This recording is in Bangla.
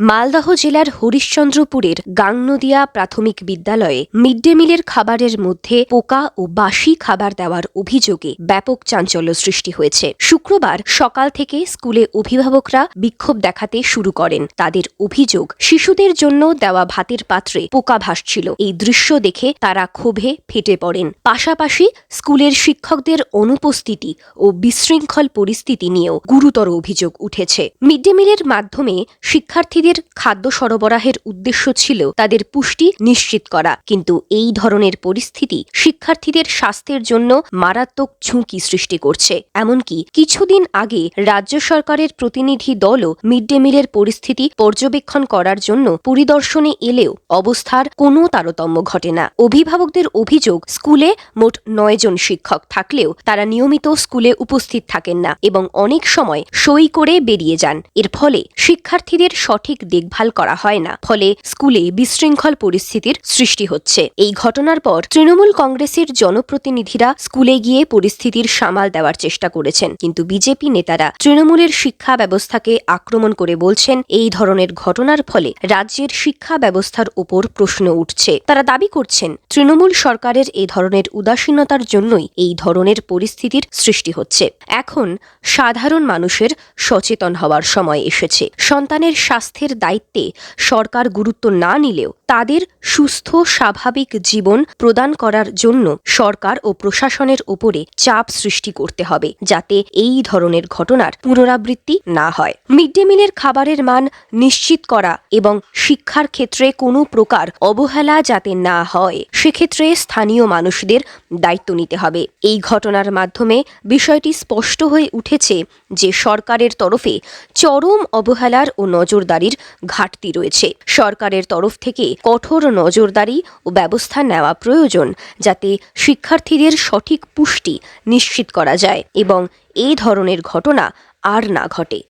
মালদহ জেলার হরিশ্চন্দ্রপুরের গাংনদিয়া প্রাথমিক বিদ্যালয়ে মিড ডে মিলের খাবারের মধ্যে পোকা ও বাসি খাবার দেওয়ার অভিযোগে ব্যাপক চাঞ্চল্য সৃষ্টি হয়েছে। শুক্রবার সকাল থেকে স্কুলে অভিভাবকরা বিক্ষোভ দেখাতে শুরু করেন। তাদের অভিযোগ, শিশুদের জন্য দেওয়া ভাতের পাত্রে পোকা ভাসছিল। এই দৃশ্য দেখে তারা ক্ষোভে ফেটে পড়েন। পাশাপাশি স্কুলের শিক্ষকদের অনুপস্থিতি ও বিশৃঙ্খল পরিস্থিতি নিয়েও গুরুতর অভিযোগ উঠেছে। মিড ডে মিলের মাধ্যমে শিক্ষার্থীদের খাদ্য সরবরাহের উদ্দেশ্য ছিল তাদের পুষ্টি নিশ্চিত করা। কিন্তু এই ধরনের পরিস্থিতি শিক্ষার্থীদের স্বাস্থ্যের জন্য মারাত্মক ঝুঁকি সৃষ্টি করছে। এমনকি কিছুদিন আগে রাজ্য সরকারের প্রতিনিধি দলও মিড ডে মিলের পরিস্থিতি পর্যবেক্ষণ করার জন্য পরিদর্শনে এলেও অবস্থার কোনো তারতম্য ঘটে না। অভিভাবকদের অভিযোগ, স্কুলে মোট নয় জন শিক্ষক থাকলেও তারা নিয়মিত স্কুলে উপস্থিত থাকেন না এবং অনেক সময় সই করে বেরিয়ে যান। এর ফলে শিক্ষার্থীদের সঠিক দেখভাল করা হয় না, ফলে স্কুলে বিশৃঙ্খল পরিস্থিতির সৃষ্টি হচ্ছে। এই ঘটনার পর তৃণমূল কংগ্রেসের জনপ্রতিনিধিরা স্কুলে গিয়ে পরিস্থিতির সামাল দেওয়ার চেষ্টা করেছেন। কিন্তু বিজেপি নেতারা তৃণমূলের শিক্ষা ব্যবস্থাকে আক্রমণ করে বলছেন, এই ধরনের ঘটনার ফলে রাজ্যের শিক্ষা ব্যবস্থার উপর প্রশ্ন উঠছে। তারা দাবি করছেন, তৃণমূল সরকারের এই ধরনের উদাসীনতার জন্যই এই ধরনের পরিস্থিতির সৃষ্টি হচ্ছে। এখন সাধারণ মানুষের সচেতন হওয়ার সময় এসেছে। সন্তানের স্বাস্থ্যের দায়িত্বে সরকার গুরুত্ব না নিলেও তাদের সুস্থ, স্বাভাবিক জীবন প্রদান করার জন্য সরকার ও প্রশাসনের উপরে চাপ সৃষ্টি করতে হবে যাতে এই ধরনের ঘটনার পুনরাবৃত্তি না হয়। মিড ডে মিলের খাবারের মান নিশ্চিত করা এবং শিক্ষার ক্ষেত্রে কোনো প্রকার অবহেলা যাতে না হয়, সেক্ষেত্রে স্থানীয় মানুষদের দায়িত্ব নিতে হবে। এই ঘটনার মাধ্যমে বিষয়টি স্পষ্ট হয়ে উঠেছে যে সরকারের তরফে চরম অবহেলার ও নজরদারির ঘাটতি রয়েছে। সরকারের তরফ থেকে কঠোর নজরদারি ও ব্যবস্থা নেওয়া প্রয়োজন যাতে শিক্ষার্থীদের সঠিক পুষ্টি নিশ্চিত করা যায় এবং এই ধরনের ঘটনা আর না ঘটে।